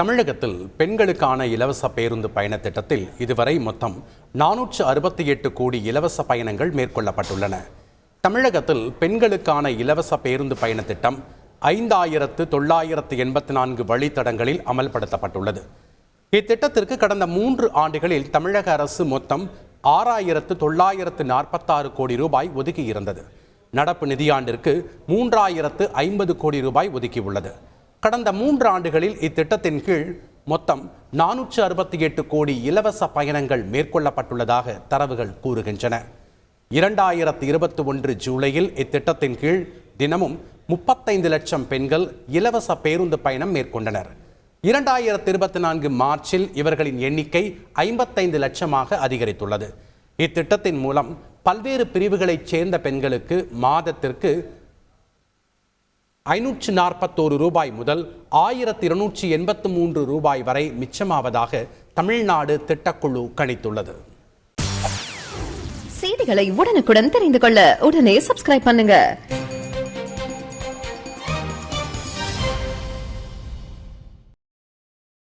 தமிழகத்தில் பெண்களுக்கான இலவச பேருந்து பயண திட்டத்தில் இதுவரை மொத்தம் நானூற்று அறுபத்தி எட்டு கோடி இலவச பயணங்கள் மேற்கொள்ளப்பட்டுள்ளன. தமிழகத்தில் பெண்களுக்கான இலவச பேருந்து பயண திட்டம் ஐந்தாயிரத்து தொள்ளாயிரத்து எண்பத்தி நான்கு வழித்தடங்களில் அமல்படுத்தப்பட்டுள்ளது. இத்திட்டத்திற்கு கடந்த மூன்று ஆண்டுகளில் தமிழக அரசு மொத்தம் ஆறாயிரத்து தொள்ளாயிரத்து நாற்பத்தாறு கோடி ரூபாய் ஒதுக்கியிருந்தது. நடப்பு நிதியாண்டிற்கு மூன்றாயிரத்து ஐம்பது கோடி ரூபாய் ஒதுக்கியுள்ளது. கடந்த மூன்று ஆண்டுகளில் இத்திட்டத்தின் கீழ் மொத்தம் நானூற்று அறுபத்தி எட்டு கோடி இலவச பயணங்கள் மேற்கொள்ளப்பட்டுள்ளதாக தரவுகள் கூறுகின்றன. இரண்டாயிரத்து இருபத்தி ஒன்று ஜூலையில் இத்திட்டத்தின் கீழ் தினமும் முப்பத்தைந்து லட்சம் பெண்கள் இலவச பேருந்து பயணம் மேற்கொண்டனர். இரண்டாயிரத்து இருபத்தி நான்கு மார்ச்சில் இவர்களின் எண்ணிக்கை ஐம்பத்தைந்து லட்சமாக அதிகரித்துள்ளது. இத்திட்டத்தின் மூலம் பல்வேறு பிரிவுகளைச் சேர்ந்த பெண்களுக்கு மாதத்திற்கு ஐநூற்று நாற்பத்தோரு ரூபாய் முதல் ஆயிரத்தி இருநூற்றி எண்பத்து மூன்று ரூபாய் வரை மிச்சமாவதாக தமிழ்நாடு திட்டக்குழு கணித்துள்ளது. செய்திகளை உடனுக்குடன் தெரிந்து கொள்ள உடனே சப்ஸ்கிரைப் பண்ணுங்க.